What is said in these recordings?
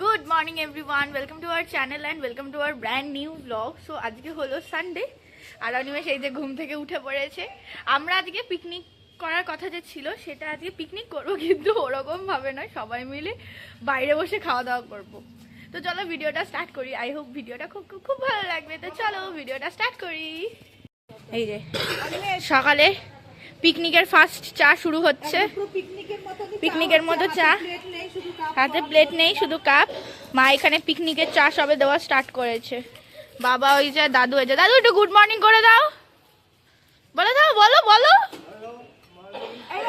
Good morning everyone welcome to our channel and welcome to our brand new blog so আজকে হলো Sunday আর অনিমেষ এই যে ঘুম থেকে উঠে পড়েছে। আমরা আজকে পিকনিক করার কথা যে ছিল সেটা আজকে পিকনিক করব কিন্তু ওরকমভাবে নয়। সবাই মিলে বাইরে বসে খাওয়া দাওয়া করব। তো চলো ভিডিওটা স্টার্ট করি। আই হোপ ভিডিওটা খুব খুব খুব ভালো লাগবে। তো চলো ভিডিওটা স্টার্ট করি। এই যে সকালে পিকনিকের ফার্স্ট চা শুরু হচ্ছে। পিকনিকের মতো চা হাতে প্লেট নেই শুধু কাপ মা এখানে পিকনিকের চা সবে দেওয়া স্টার্ট করেছে। বাবা ওই যে দাদু হয়েছে দাদু একটু গুড মর্নিং করে দাও। বলে দাও বলো বলো।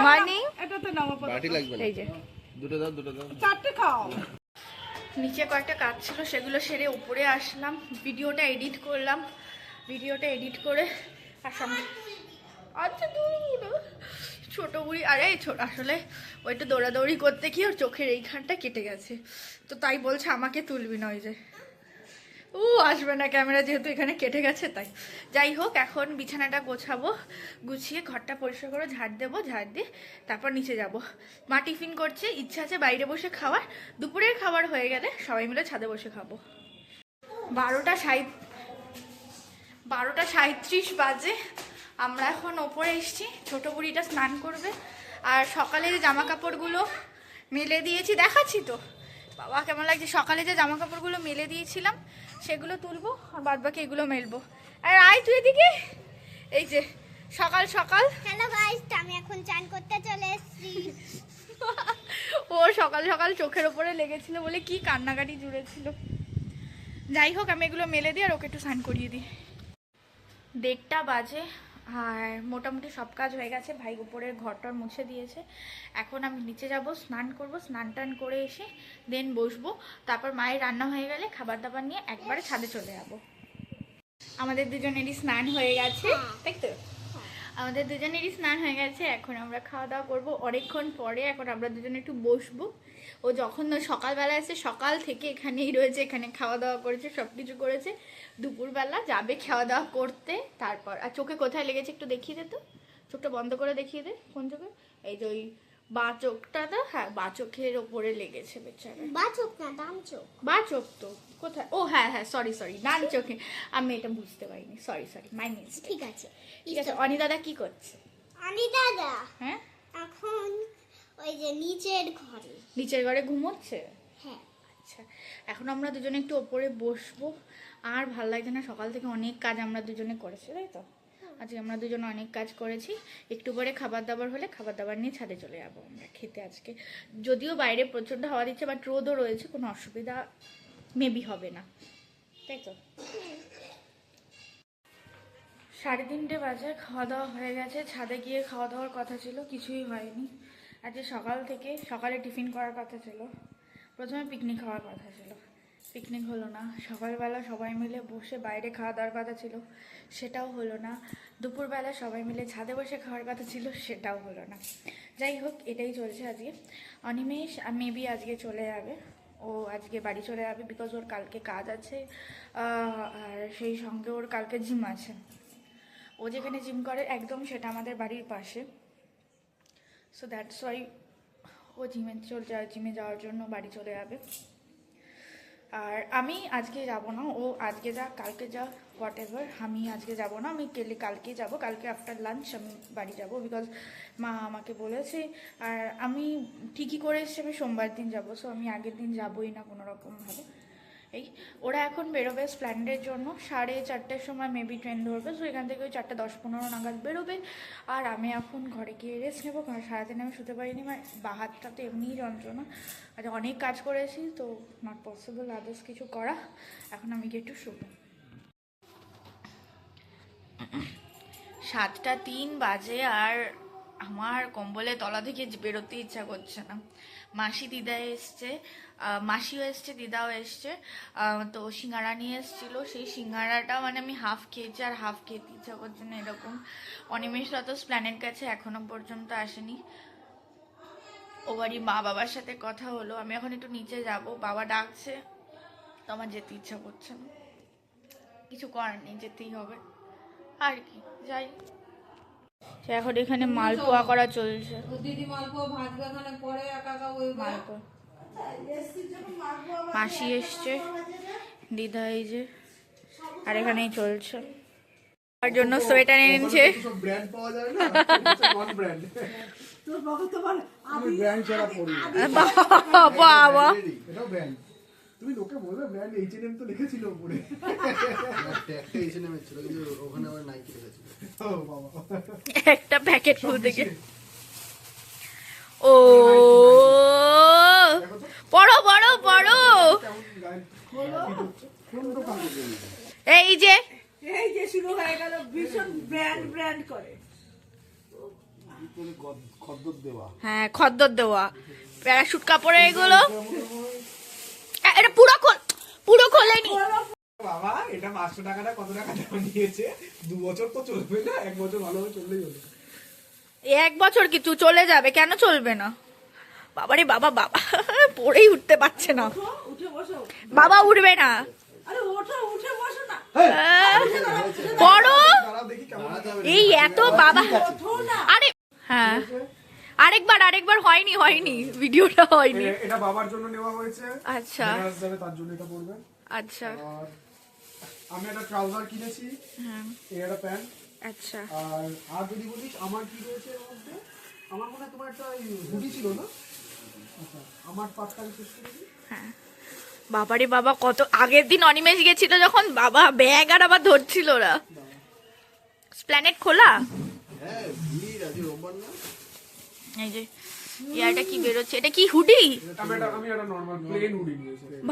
মর্নিং বাটি লাগবে না? এই যে। দুটো দাও দুটো দাও। চারটে খাও। নিচে কয়েকটা কাজ ছিল সেগুলো সেরে উপরে আসলাম। ভিডিওটা এডিট করলাম। ভিডিওটা এডিট করে আর সঙ্গে আচ্ছা দূর ছোট বুড়ি, আরে ছোট, আসলে ওইটা দৌড়াদৌড়ি করতে গিয়ে ওর চোখের এইখানটা কেটে গেছে। তো তাই বলছে, আমাকে তুলবি না ওই যে। ও, আসবে না, ক্যামেরা যেহেতু এখানে কেটে গেছে, তাই। যাই হোক, এখন বিছানাটা গোছাবো, গুছিয়ে ঘরটা পরিষ্কার করে ঝাড় দেবো, ঝাড় দিয়ে তারপর নিচে যাব। মা টিফিন করছে, ইচ্ছা আছে বাইরে বসে খাওয়ার। দুপুরের খাবার হয়ে গেলে সবাই মিলে ছাদে বসে খাব। বারোটা সাই বারোটা সাঁত্রিশ বাজে। আমরা এখন ওপরে এসেছি ছোট বুড়িটা স্নান করবে। আর সকালে যে জামা কাপড়গুলো মেলে দিয়েছি দেখাচ্ছি তো? বাবা কেমন লাগছে? সকালে যে জামা কাপড়গুলো মেলে দিয়েছিলাম সেগুলো তুলবো আর বাদ বাকি এগুলো মেলবো। আর আয় তুই এদিকে। এই যে সকাল সকাল। হ্যালো গাইস আমি এখন চান করতে চলে এসেছি। ও সকাল সকাল চোখের ওপরে লেগেছিল বলে কি কান্নাকাটি জুড়েছিল। যাই হোক আমি এগুলো মেলে দিই আর ওকে একটু স্নান করিয়ে দিই। দেড়টা বাজে। আর মোটামুটি সব কাজ হয়ে গেছে। ভাই উপরের ঘরটার মুছে দিয়েছে। এখন আমি নিচে যাব, স্নান করব, স্নান টান করে এসে দেন বসবো। তারপর মায়ের রান্না হয়ে গেলে খাবার দাবার নিয়ে একবারে ছাদে চলে যাব। আমাদের দুজনেরই স্নান হয়ে গেছে, তাই তো? আমাদের দুজনেরই স্নান হয়ে গেছে, এখন আমরা খাওয়া দাওয়া করব। অনেকক্ষণ পরে এখন আমরা দুজনে একটু বসবো। ও যখন সকালবেলা এসে সকাল থেকে এখানেই রয়েছে এখানে খাওয়া দাওয়া করেছে সব কিছু করেছে দুপুরবেলা যাবে খাওয়া দাওয়া করতে তারপর আর চোখে কোথায় লেগেছে একটু দেখিয়ে দে তো চোখটা বন্ধ করে দেখিয়ে দে কোন চোখে? এই যে ওই বা চোখটা তো হ্যাঁ বা চোখের ওপরে লেগেছে বেচারা। বা চোখ না দাম চোখ। বা চোখ তো কোথায়? ও হ্যাঁ হ্যাঁ সরি সরি ডান চোখে। আমি এটা বুঝতে পারিনি সরি সরি মাই মিস্টেক ঠিক আছে। ঠিক আছে অনি দাদা কি করছে? অনি দাদা হ্যাঁ? এখন ওই যে নিচের ঘরে। নিচের ঘরে ঘুমোচ্ছে? হ্যাঁ। আচ্ছা এখন আমরা দুজনে একটু ওপরে বসবো। আর ভালো লাগছে না সকাল থেকে অনেক কাজ আমরা দুজনে করেছি তাই তো? আজকে আমরা দুজনে অনেক কাজ করেছি। একটু পরে খাবার দাবার হলে খাবার দাবার নিয়ে ছাদে চলে যাব আমরা খেতে আজকে। যদিও বাইরে প্রচণ্ড হাওয়া দিচ্ছে বাট রোদও রয়েছে কোনো অসুবিধা মেবি হবে না। তাই তো? সাড়ে তিনটে বাজে খাওয়া দাওয়া হয়ে গেছে। ছাদে গিয়ে খাওয়া দাওয়ার কথা ছিল কিছুই হয়নি। আজকে সকাল থেকে সকালে টিফিন করার কথা ছিল। প্রথমে পিকনিক খাওয়ার কথা ছিল। পিকনিক হলো না। সকালবেলা সবাই মিলে বসে বাইরে খাওয়া দাওয়ার কথা ছিল। সেটাও হলো না। দুপুরবেলা সবাই মিলে ছাদে বসে খাওয়ার কথা ছিল। সেটাও হলো না। যাই হোক, এটাই চলছে আজকে। অনিমেষ মেবি আজকে চলে যাবে। ও আজকে বাড়ি চলে যাবে বিকজ ওর কালকে কাজ আছে। আর সেই সঙ্গে ওর কালকে জিম আছে। ও যেখানে জিম করে, একদম সেটা আমাদের বাড়ির পাশে। সো দ্যাটস ওয়াই ও জিমে চলে যায় জিমে যাওয়ার জন্য বাড়ি চলে যাবে। আর আমি আজকে যাব না, ও আজকে যা, কালকে যা হোয়াট এভার আমি আজকে যাব না, আমি কেলে কালকে যাব, কালকে আফটার লাঞ্চ আমি বাড়ি যাব বিকজ মা আমাকে বলেছে, আর আমি ঠিকই করে এসেছি, আমি সোমবার দিন যাব সো আমি আগের দিন যাবই না কোনো রকমভাবে এই, ওরা এখন বেরোবে স্প্ল্যান্ডের জন্য। সাড়ে চারটের সময় মেবি ট্রেন ধরবে সো এখান থেকে ওই চারটে দশ পনেরো নাগাদ বেরোবে। আর আমি এখন ঘরে গিয়ে রেস্ট নেব, কারণ সারাদিন আমি শুতে পারিনি মানে বা হাতটা তো এমনিই যন্ত্রণা। আজ অনেক কাজ করেছি, তো নট পসিবল আদার্স কিছু করা। এখন আমি গিয়ে একটু শুবো। সাতটা তিন বাজে আর আমার কম্বলে তলা থেকে বেরোতে ইচ্ছা করছে না। মাসি দিদা এসছে মাসিও এসছে, দিদাও এসছে তো সিঙ্গারা নিয়ে এসেছিল। সেই সিঙ্গারাটা মানে আমি হাফ খেয়েছি আর হাফ খেতে ইচ্ছা করছে না এরকম। অনিমেষরা তো প্ল্যানের কাছে এখনও পর্যন্ত আসেনি। ও বাড়ি মা বাবার সাথে কথা হলো। আমি এখন একটু নিচে যাব। বাবা ডাকছে, তো আমার যেতে ইচ্ছা করছে না। কিছু করার নেই, যেতেই হবে। আর কি, যাই। এখন এখানে মালপোয়া করা চলছে। ও দিদি মালপোয়া ভাজবে এখানে পরে একা একা ওই মালপোয়া। মাসি এসছে দিদা এই যে আর এখানেই চলছে। তার জন্য সোয়েটার এনেছে সব ব্র্যান্ড পাওয়া যায় না? নন ব্র্যান্ড আমি ব্র্যান্ড ছাড়া পড়ি বাবা তুমি লোকে বলবে ব্র্যান্ড এইচএনএম তো লিখেছিল উপরে। একটা এসে নেমেছিল কিন্তু ওখানে আবার নাইকি ও বাবা। একটা প্যাকেট খুলতে গিয়ে। ও পড়ো পড়ো নিলে? এই যে। এই যে শুরু হয়ে গেল ভীষণ ব্র্যান্ড ব্র্যান্ড করে। হ্যাঁ খদ্দর দেওয়া। প্যারাশুট কাপড়ে এগুলো এটা পুরো খোল পুরো খোলেনি। বাবা এটা পাঁচশো টাকাটা কত টাকা দাম নিয়েছে দু বছর তো চলবে না এক বছর ভালোভাবে চললেই হলো। এক বছর কিছু চলে যাবে? কেন চলবে না? বাবারে বাবা বাবা পড়েই উঠতে পারছে না। ওঠো, উঠে বসো। বাবা উঠবে না। আরে ওঠো উঠে বসো না। আহ, পড়ো দাঁড়াও দেখি কেমন এই এত বাবা। আরে হ্যাঁ। আরেকবার আরেকবার হয়নি হয়নি। ভিডিওটা হয়নি। এটা বাবার জন্য নেওয়া হয়েছে। আচ্ছা। যাবে তার জন্য এটা পড়বে। আচ্ছা। আর আমি একটা ট্রাউজার কিনেছি। হ্যাঁ। একটা প্যান্ট। আচ্ছা। আর আর যদি বলিস আমার কি রয়েছে এর মধ্যে? আমার মনে তোমার একটা হুডি ছিল না? আচ্ছা আমার পাঁচটা শেষ করে দিই। হ্যাঁ। বাবারে বাবা কত আগের দিন অনিমেষ গেছিল যখন বাবা ব্যাগ আর আবার ধরছিল ওরা। স্প্ল্যানেট খোলা? হ্যাঁ ভিড় আজকে রোববার না? এই যে ইয়াটা কি বেরোচ্ছে? এটা কি হুডি?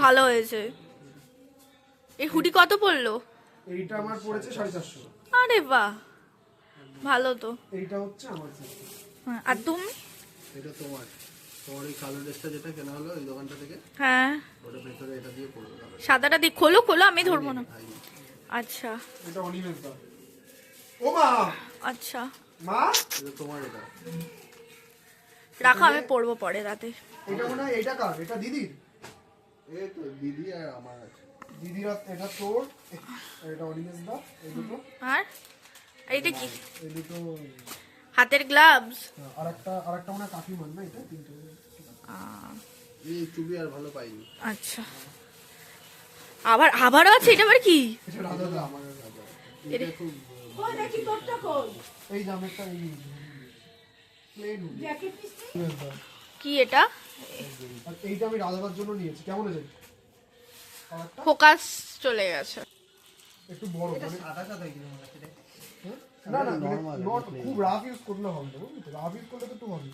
ভালো হয়েছে। এই হুডি কত পড়ল? এইটা আমার পড়েছে সাড়ে চারশো। আরে বাহ ভালো তো। এইটা হচ্ছে আমার হ্যাঁ, আর তুমি? এটা তোমার। তোমার ওই কালো ড্রেসটা যেটা কেনা হলো ওই দোকানটা থেকে? হ্যাঁ। ওটা ভেতরে এটা দিয়ে সাদাটা দিয়ে খোলো খোলো আমি ধরবো না। আচ্ছা। এটা অনিমেষ দা। ও মা আচ্ছা। মা! এটা তোমার এটা। রাখো আমি পড়ব পরে রাতে। এটা মনে হয় এইটা কার? এটা দিদির? এই তো দিদি আর আমার আছে। দিদির এটা তোর আর এটা অনিমেষ দা এই দুটো। আর? এইটা কি? এই দুটো হাতের গ্লাভস আর একটা আর একটা মনে হয় না এটা? তিনটে এই চুবি আর ভালো পাইনি। আচ্ছা। আবার আবারও আছে? এটা আবার কি? এটা রাজা দা আমার রাজা এটা খুব দেখি তোরটা কই? এই জামেরটা এই কি এটা? এইটা আমি রাজাদার জন্য নিয়েছি। কেমন আছে ফোকাস চলে গেছে। একটু বড় মানে সাদা সাদা কীরকম লাগছে রে? না না নট খুব রাফ ইউজ করলে হবে না বুঝলি তো? রাফ ইউজ করলে তো একটু হবে।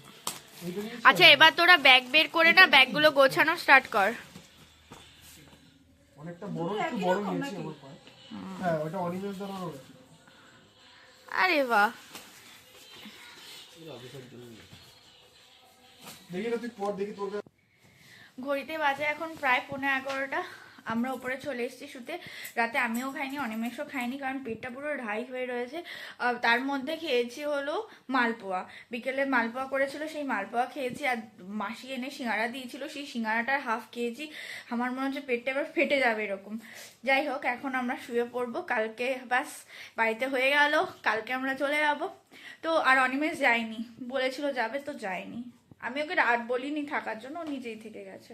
আচ্ছা এবার তোরা ব্যাগ বের করে না ব্যাগগুলো গোছানো স্টার্ট কর। অনেকটা বড় একটু বড় নিয়েছি আমার হ্যাঁ ওটা অনিমেষ দাঁড়ানো আরে বাহ। ঘড়িতে বাজে এখন প্রায় পনেরো এগারোটা। আমরা উপরে চলে এসেছি শুতে। রাতে আমিও খাইনি, অনিমেষও খাইনি, কারণ পেটটা পুরো ঢাই হয়ে রয়েছে। তার মধ্যে খেয়েছি হলো মালপোয়া। বিকেলে মালপোয়া করেছিল, সেই মালপোয়া খেয়েছি আর মাসি এনে সিঙ্গারা দিয়েছিল। সেই সিঙ্গারাটার হাফ খেয়েছি। আমার মনে হচ্ছে পেটটা এবার ফেটে যাবে এরকম। যাই হোক, এখন আমরা শুয়ে পড়ব। কালকে বাস বাড়িতে হয়ে গেল। কালকে আমরা চলে যাব। তো আর অনিমেষ যায়নি। বলেছিল যাবে, তো যায়নি। আমি ওকে রাত বলিনি থাকার জন্য, ও নিজেই থেকে গেছে।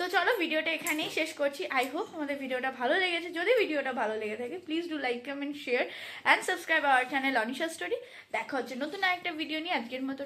তো চলো ভিডিওটা এখানেই শেষ করছি। আই হোপ আমাদের ভিডিওটা ভালো লেগেছে। যদি ভিডিওটা ভালো লেগে থাকে please do like comment share and subscribe our channel Anisha story দেখা হচ্ছে নতুন একটা ভিডিও নিয়ে। আজকের মতো